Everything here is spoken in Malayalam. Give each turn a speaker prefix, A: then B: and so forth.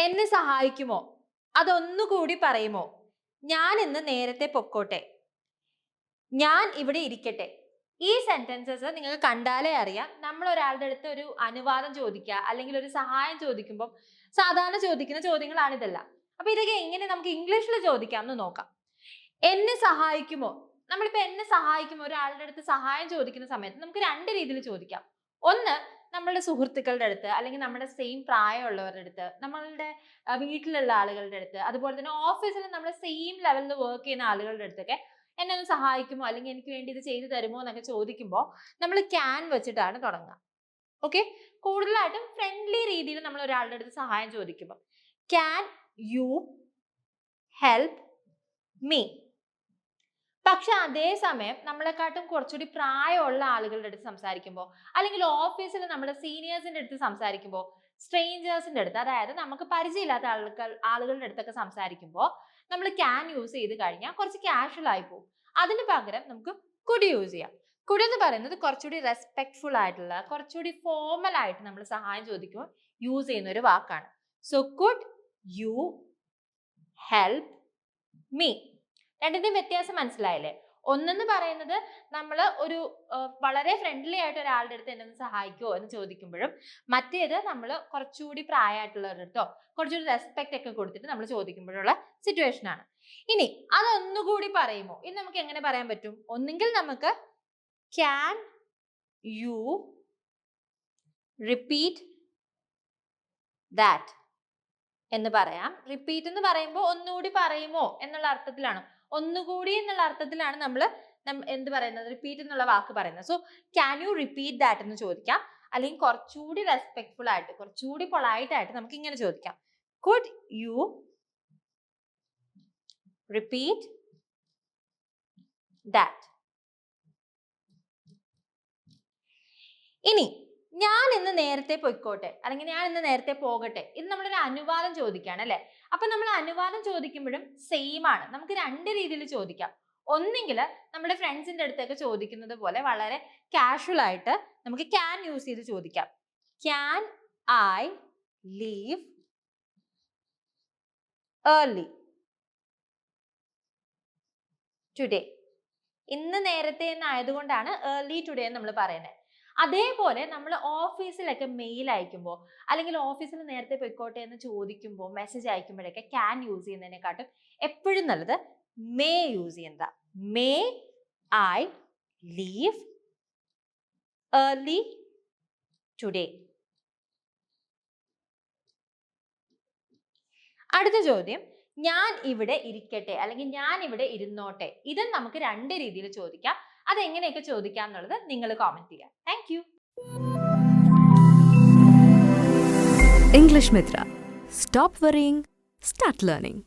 A: എന്നെ സഹായിക്കുമോ? അതൊന്നുകൂടി പറയുമോ? ഞാൻ ഇന്ന് നേരത്തെ പൊക്കോട്ടെ. ഞാൻ ഇവിടെ ഇരിക്കട്ടെ. ഈ സെന്റൻസസ് നിങ്ങൾക്ക് കണ്ടാലേ അറിയാം. നമ്മൾ ഒരാളുടെ അടുത്ത് ഒരു അനുവാദം ചോദിക്കുക അല്ലെങ്കിൽ ഒരു സഹായം ചോദിക്കുമ്പോൾ സാധാരണ ചോദിക്കുന്ന ചോദ്യങ്ങളാണ് ഇതെല്ലാം. അപ്പൊ ഇതൊക്കെ എങ്ങനെ നമുക്ക് ഇംഗ്ലീഷിൽ ചോദിക്കാം എന്ന് നോക്കാം. എന്നെ സഹായിക്കുമോ? നമ്മളിപ്പോ എന്നെ സഹായിക്കുമോ? ഒരാളുടെ അടുത്ത് സഹായം ചോദിക്കുന്ന സമയത്ത് നമുക്ക് രണ്ട് രീതിയിൽ ചോദിക്കാം. ഒന്ന് നമ്മളുടെ സുഹൃത്തുക്കളുടെ അടുത്ത് അല്ലെങ്കിൽ നമ്മുടെ സെയിം പ്രായമുള്ളവരുടെ അടുത്ത് നമ്മളുടെ വീട്ടിലുള്ള ആളുകളുടെ അടുത്ത് അതുപോലെ തന്നെ ഓഫീസിൽ നമ്മുടെ സെയിം ലെവലിൽ വർക്ക് ചെയ്യുന്ന ആളുകളുടെ അടുത്തൊക്കെ എന്നെ ഒന്ന് സഹായിക്കുമോ? അല്ലെങ്കിൽ എനിക്ക് വേണ്ടി ഇത് ചെയ്തു തരുമോ എന്നൊക്കെ ചോദിക്കുമ്പോൾ നമ്മൾ ക്യാൻ വെച്ചിട്ടാണ് തുടങ്ങുക. ഓക്കെ കൂടുതലായിട്ടും ഫ്രണ്ട്ലി രീതിയിൽ നമ്മൾ ഒരാളുടെ അടുത്ത് സഹായം ചോദിക്കുമ്പോൾ ക്യാൻ യു ഹെൽപ്പ് മീ പക്ഷെ അതേസമയം നമ്മളെക്കാട്ടും കുറച്ചുകൂടി പ്രായമുള്ള ആളുകളുടെ അടുത്ത് സംസാരിക്കുമ്പോൾ അല്ലെങ്കിൽ ഓഫീസിൽ നമ്മുടെ സീനിയേഴ്സിന്റെ അടുത്ത് സംസാരിക്കുമ്പോൾ സ്ട്രേഞ്ചേഴ്സിന്റെ അടുത്ത് അതായത് നമുക്ക് പരിചയമില്ലാത്ത ആളുകൾ ആളുകളുടെ അടുത്തൊക്കെ സംസാരിക്കുമ്പോൾ നമ്മൾ ക്യാൻ യൂസ് ചെയ്ത് കഴിഞ്ഞാൽ കുറച്ച് കാഷ്വൽ ആയി പോകും അതിന് പകരം നമുക്ക് കുടി യൂസ് ചെയ്യാം. കുടി എന്ന് പറയുന്നത് കുറച്ചുകൂടി റെസ്പെക്ട്ഫുൾ ആയിട്ടുള്ള കുറച്ചുകൂടി ഫോർമൽ ആയിട്ട് നമ്മൾ സഹായം ചോദിക്കുമ്പോൾ യൂസ് ചെയ്യുന്ന ഒരു വാക്കാണ്. So could you help me രണ്ടിന്റെയും വ്യത്യാസം മനസ്സിലായില്ലേ? ഒന്നെന്ന് പറയുന്നത് നമ്മൾ ഒരു വളരെ ഫ്രണ്ട്ലി ആയിട്ട് ഒരാളുടെ അടുത്ത് എന്നെ സഹായിക്കുമോ എന്ന് ചോദിക്കുമ്പോഴും മറ്റേത് നമ്മൾ കുറച്ചുകൂടി പ്രായമായിട്ടുള്ളവരുടെ അടുത്തോ കുറച്ചുകൂടി റെസ്പെക്റ്റ് ഒക്കെ കൊടുത്തിട്ട് നമ്മൾ ചോദിക്കുമ്പോഴുള്ള സിറ്റുവേഷൻ ആണ്. ഇനി അതൊന്നുകൂടി പറയുമോ? ഇനി നമുക്ക് എങ്ങനെ പറയാൻ പറ്റും? ഒന്നുകിൽ നമുക്ക് ക്യാൻ യു റിപ്പീറ്റ് ദാറ്റ് എന്ന് പറയാം. റിപ്പീറ്റ് എന്ന് പറയുമ്പോൾ ഒന്നുകൂടി പറയുമോ എന്നുള്ള അർത്ഥത്തിലാണ്. ഒന്നുകൂടി എന്നുള്ള അർത്ഥത്തിലാണ് നമ്മൾ എന്ത് പറയുന്നത്? റിപ്പീറ്റ് എന്നുള്ള വാക്ക് പറയുന്നത്. So can you repeat that എന്ന് ചോദിക്കാം. അല്ലെങ്കിൽ കുറച്ചുകൂടി റെസ്പെക്ട്ഫുൾ ആയിട്ട് കുറച്ചുകൂടി പൊളൈറ്റ് ആയിട്ട് നമുക്ക് ഇങ്ങനെ ചോദിക്കാം. കുഡ് യു റിപ്പീറ്റ് ദാറ്റ് ഇനി ഞാൻ ഇന്ന് നേരത്തെ പൊയ്ക്കോട്ടെ അല്ലെങ്കിൽ ഞാൻ ഇന്ന് നേരത്തെ പോകട്ടെ ഇത് നമ്മളൊരു അനുവാദം ചോദിക്കുകയാണ് അല്ലെ? അപ്പൊ നമ്മൾ അനുവാദം ചോദിക്കുമ്പോഴും സെയിം ആണ്. നമുക്ക് രണ്ട് രീതിയിൽ ചോദിക്കാം. ഒന്നെങ്കിൽ നമ്മുടെ ഫ്രണ്ട്സിന്റെ അടുത്തൊക്കെ ചോദിക്കുന്നത് പോലെ വളരെ കാഷ്വൽ ആയിട്ട് നമുക്ക് ക്യാൻ യൂസ് ചെയ്ത് ചോദിക്കാം. Can I leave early today ഇന്ന് നേരത്തെ എന്നായതുകൊണ്ടാണ് ഏർലി ടുഡേ എന്ന് നമ്മൾ പറയുന്നത്. അതേപോലെ നമ്മൾ ഓഫീസിലൊക്കെ മെയിൽ അയക്കുമ്പോൾ അല്ലെങ്കിൽ ഓഫീസിൽ നേരത്തെ പൊയ്ക്കോട്ടെ എന്ന് ചോദിക്കുമ്പോൾ മെസ്സേജ് അയക്കുമ്പോഴൊക്കെ ക്യാൻ യൂസ് ചെയ്യുന്നതിനെക്കാട്ടും എപ്പോഴും നല്ലത് മേ യൂസ് ചെയ്യുന്നത്. May I leave early today അടുത്ത ചോദ്യം ഞാൻ ഇവിടെ ഇരിക്കട്ടെ അല്ലെങ്കിൽ ഞാൻ ഇവിടെ ഇരുന്നോട്ടെ ഇതും നമുക്ക് രണ്ട് രീതിയിൽ ചോദിക്കാം. അതെങ്ങനെയൊക്കെ ചോദിക്കാം എന്നുള്ളത് നിങ്ങൾ കോമെന്റ് ചെയ്യാം. Thank you
B: English Mitra stop worrying start learning